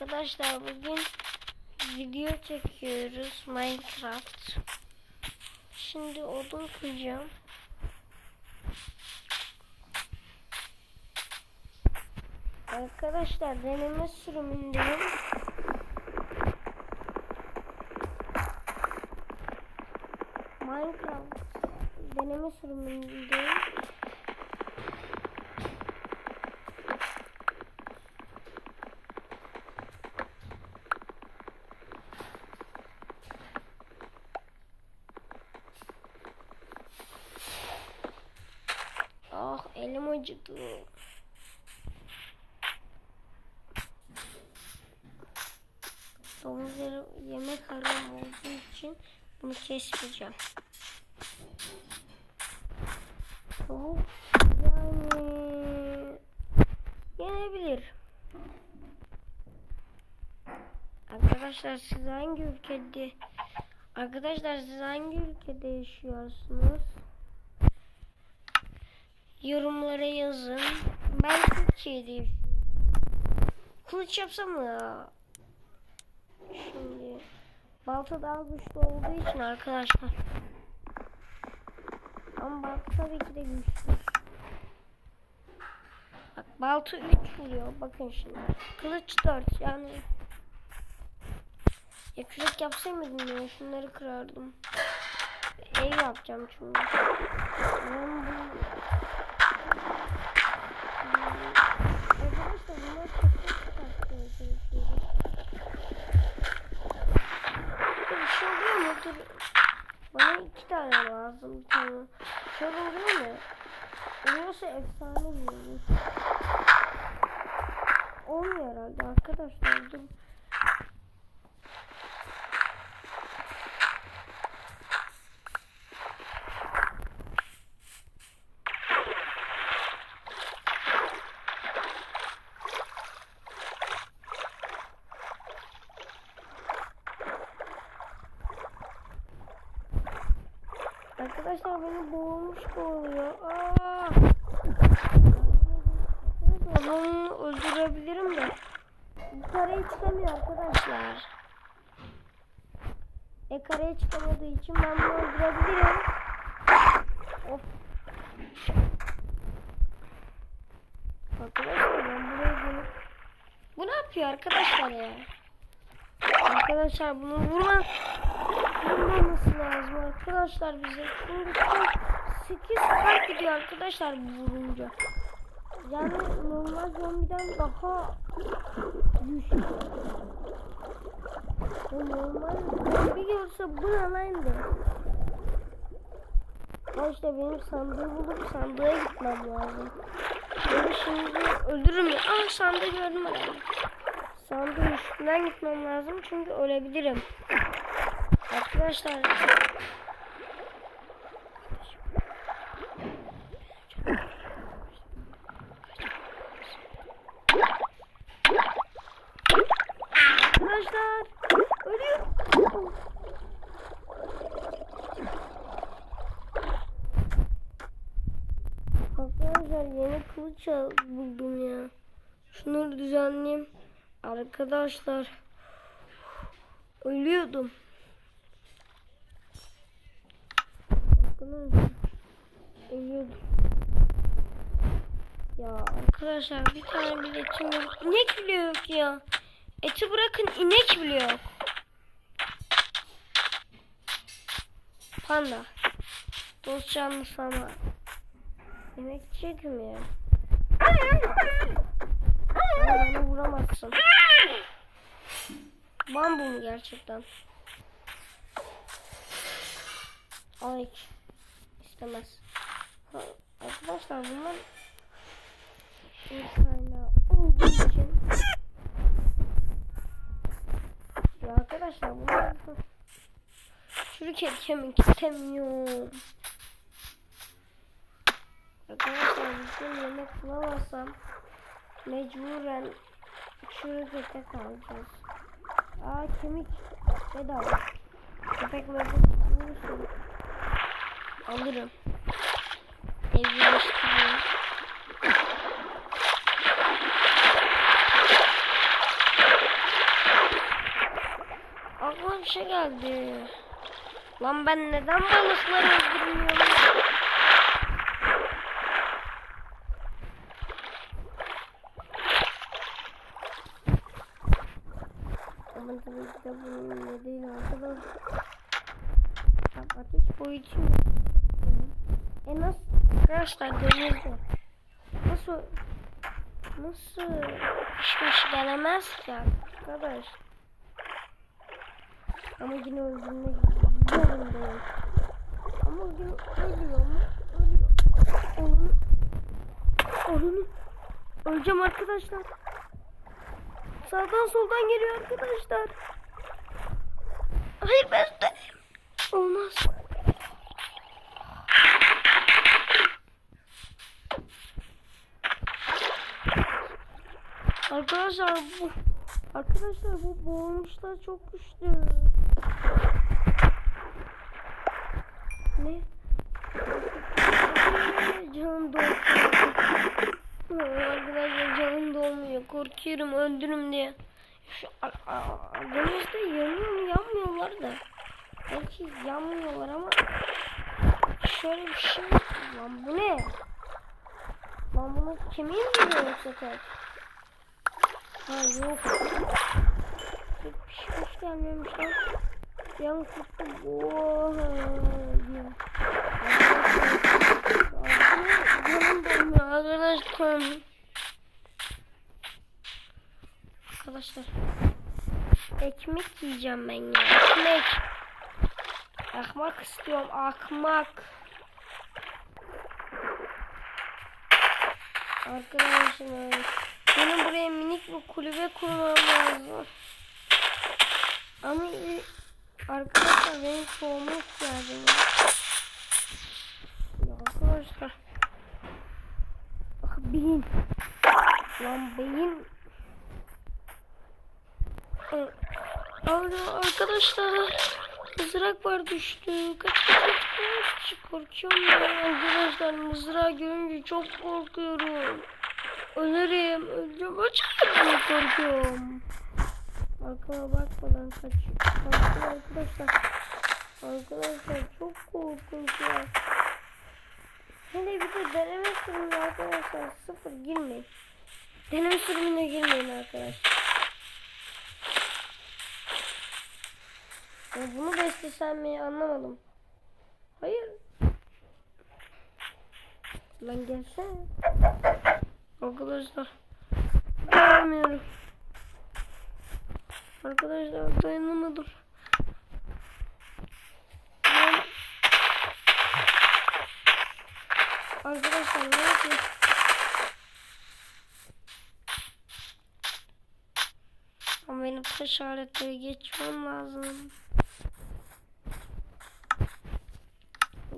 Arkadaşlar bugün video çekiyoruz Minecraft. Şimdi odun kıracağım. Arkadaşlar deneme sürümündeyim. Minecraft deneme sürümündeyim. Ah elim acıdı. Domuzları yemek haram olduğu için bunu kesmeyeceğim. Tavuk yani yenebilir. Arkadaşlar siz hangi ülkede Arkadaşlar siz hangi ülkede yaşıyorsunuz? Yorumlara yazın. Ben Türkiye'de. Kılıç yapsam mı ya? Şimdi balta daha güçlü olduğu için arkadaşlar. Ama balta tabii ki de güçlü. Bak balta 3 vuruyor. Bakın şimdi. Kılıç 4 yani. Ya kürek yapsaydım ya şunları kırardım. Ev yapacağım çünkü. Ben bu... Bana iki tane lazım. Bir tane. Şöyle oluyor mu? Oluyorsa efsane olur. Olmuyor herhalde arkadaşlar. Dur. Arkadaşlar beni boğulmuş boğuluyor. Aa! Arkadaşlar ben onu öldürebilirim de. Yukarıya çıkamıyor arkadaşlar. E karaya çıkamadığı için ben bunu öldürebilirim. Of. Arkadaşlar ben buraya gelip... Bu ne yapıyor arkadaşlar ya? Arkadaşlar bunu vurma vurmaması lazım arkadaşlar bize. Çok 8 kalp gidiyor arkadaşlar vurunca. Yani normal zombiden daha güçlü. Normal zombi görse bu ne lan de. İşte benim sandığı bulup sandığa gitmem lazım. Beni şimdi öldürürüm ya. Ah sandığı gördüm herhalde. Sandığın üstünden gitmem lazım çünkü ölebilirim. Arkadaşlar Arkadaşlar ölüyorum. Arkadaşlar yeni kılıç buldum ya. Şunları düzenleyeyim. Arkadaşlar ölüyordum. Arkadaşlar ölüyordum. Ya arkadaşlar bir tane bile etim yok. İnek bile yok ya. Eti bırakın inek bile yok. Panda. Dost canlısı ama. Yemek çekmiyor. Beni vuramazsın. Bambu mu gerçekten? Ay istemez. Ha, arkadaşlar bunlar kaynağı olduğu için ya arkadaşlar bunlar çürük et kemik istemiyorum. Arkadaşlar bizim yemek bulamazsam mecburen çürük ete kalacağız. Aa kemik bedava. Köpek bulursun. Alırım. Evleştireyim. bir şey geldi. Lan ben neden balıkları öldürmüyorum? Ama tabii ki de bunun ne değil arkadaşlar. Ateş boyutu. E nasıl? Arkadaşlar denizde. Nasıl? Nasıl pişmiş gelemez ki arkadaş? Ama yine öldürmek zorundayım. Ama yine ölüyor mu? Ölüyor. Onun, onun, öleceğim arkadaşlar. Sağdan soldan geliyor arkadaşlar. Hayır ben de. Olmaz. Arkadaşlar bu Arkadaşlar bu boğulmuşlar çok güçlü. Ne? Canım dolmuyor. Arkadaşlar canım dolmuyor. Korkuyorum öldürüm diye. Şu a- a- denizde yanıyor mu yanmıyorlar da. Belki yanmıyorlar ama şöyle bir şey lan bu ne? Lan bunu kemiği mi yoksa tek? Ha yok. Pişmiş gelmemiş lan. Yan kutlu oha canım dolmuyor arkadaşlar. Arkadaşlar. Ekmek yiyeceğim ben ya. Ekmek. Akmak istiyorum. Akmak. Arkadaşlar. Benim buraya minik bir kulübe kurmam lazım. Ama e, arkadaşlar benim soğuma ihtiyacım var. Arkadaşlar. Bak beyin. Lan beyin. Orada arkadaşlar mızrak var düştü. Kaç kaç kaç. Korkuyorum ya arkadaşlar mızrağı görünce çok korkuyorum. Ölürüm, öleceğim. Açıkçası korkuyorum. Arkama bakmadan kaç. Kaçtım arkadaşlar. Arkadaşlar çok korkunç ya. Hele bir de deneme sürümü arkadaşlar. Sıfır girmeyin. Deneme sürümüne girmeyin arkadaşlar. Ya bunu da istesem mi anlamadım. Hayır. Lan gelsene. Arkadaşlar dayanamıyorum. Arkadaşlar dayanamadım. Ben... Arkadaşlar ne yapayım? Ama benim taş işaretleri geçmem lazım.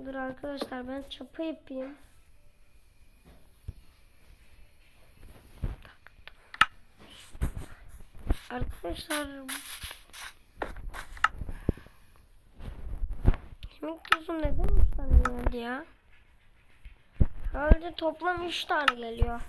Dur arkadaşlar ben çapa yapayım. Arkadaşlar Yemek tuzu neden 3 tane geldi ya? Herhalde toplam 3 tane geliyor.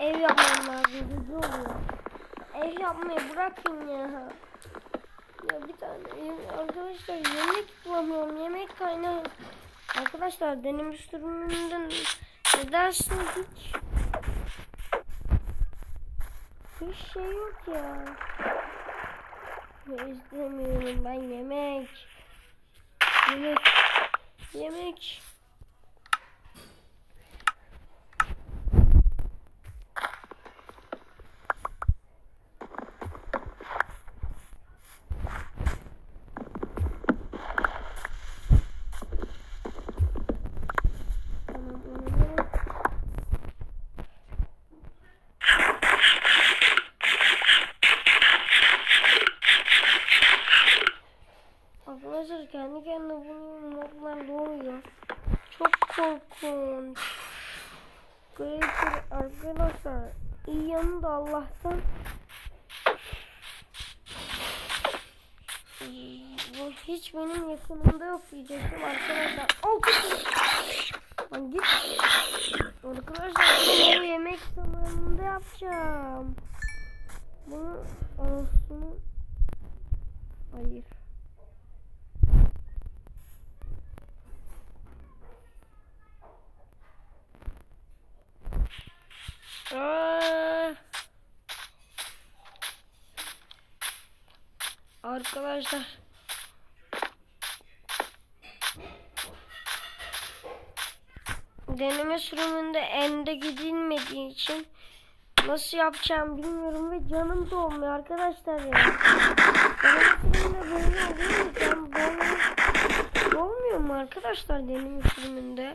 Ev Güzel oluyor. Ev yapmayı bırakın ya. Ya bir tane arkadaşlar yemek bulamıyorum. Yemek kaynağı. Arkadaşlar deneme sürümünden ne dersiniz hiç? Hiç şey yok ya. Ya istemiyorum ben yemek. Yemek. Yemek. Korkunç. Creeper arkadaşlar. İyi yanı da Allah'tan. Bu hiç benim yakınımda yok diyecektim arkadaşlar. Altı Lan git. Arkadaşlar bunu yemek zamanında yapacağım. Bunu olsun. Hayır. Aa. Arkadaşlar. Deneme sürümünde ende gidilmediği için nasıl yapacağım bilmiyorum ve canım da olmuyor arkadaşlar ya. Deneme sürümünde böyle oluyor mu? Can mu arkadaşlar deneme sürümünde?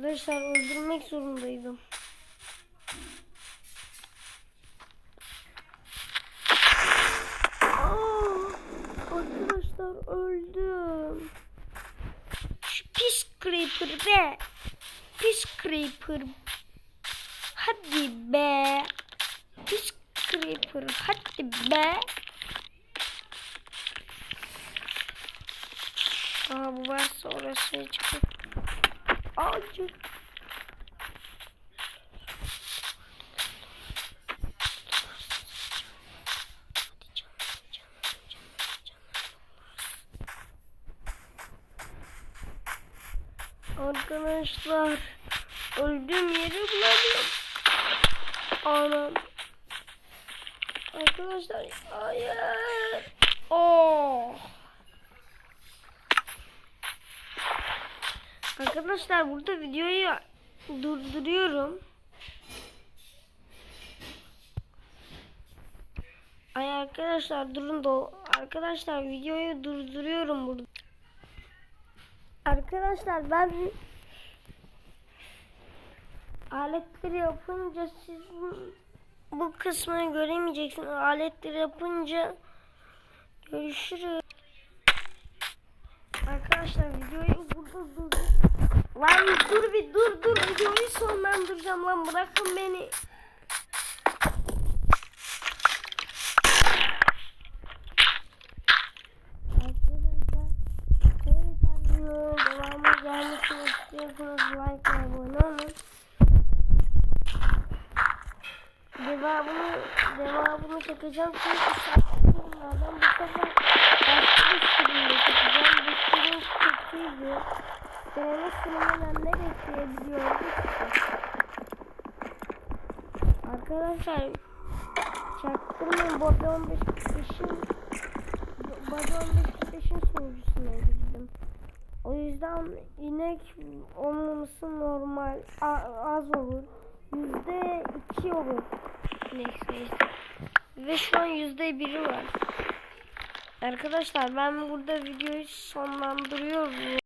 Arkadaşlar öldürmek zorundaydım. Aa, arkadaşlar öldüm. Şu pis creeper be. Pis creeper. Hadi be. Pis creeper. Hadi be. Aa bu varsa orası çıkıyor. Acı. Arkadaşlar öldüğüm yeri bulamıyorum. Anam. Arkadaşlar hayır. Oh. Arkadaşlar burada videoyu durduruyorum. Ay arkadaşlar durun da arkadaşlar videoyu durduruyorum burada. Arkadaşlar ben aletleri yapınca siz bu- kısmını göremeyeceksiniz. Aletleri yapınca görüşürüz. Arkadaşlar videoyu burada dur. Lan dur bir dur dur videoyu sonlandıracağım lan bırakın beni. Devamı gelmesini istiyorsanız like ve abone olun. Devamını, devamını çekeceğim çünkü saçmalardan bu sefer başka bir sürümde çekeceğim. Bu sürüm kötüydü. Deneme sürümünden ne bekleyebiliyorduk? Arkadaşlar çaktırmayın Bobby 15 kişinin Bobby 15 kişinin sunucusuna girdim. O yüzden inek olmaması normal az olur. Yüzde iki olur. Neyse. Ve şu an yüzde biri var. Arkadaşlar ben burada videoyu sonlandırıyorum.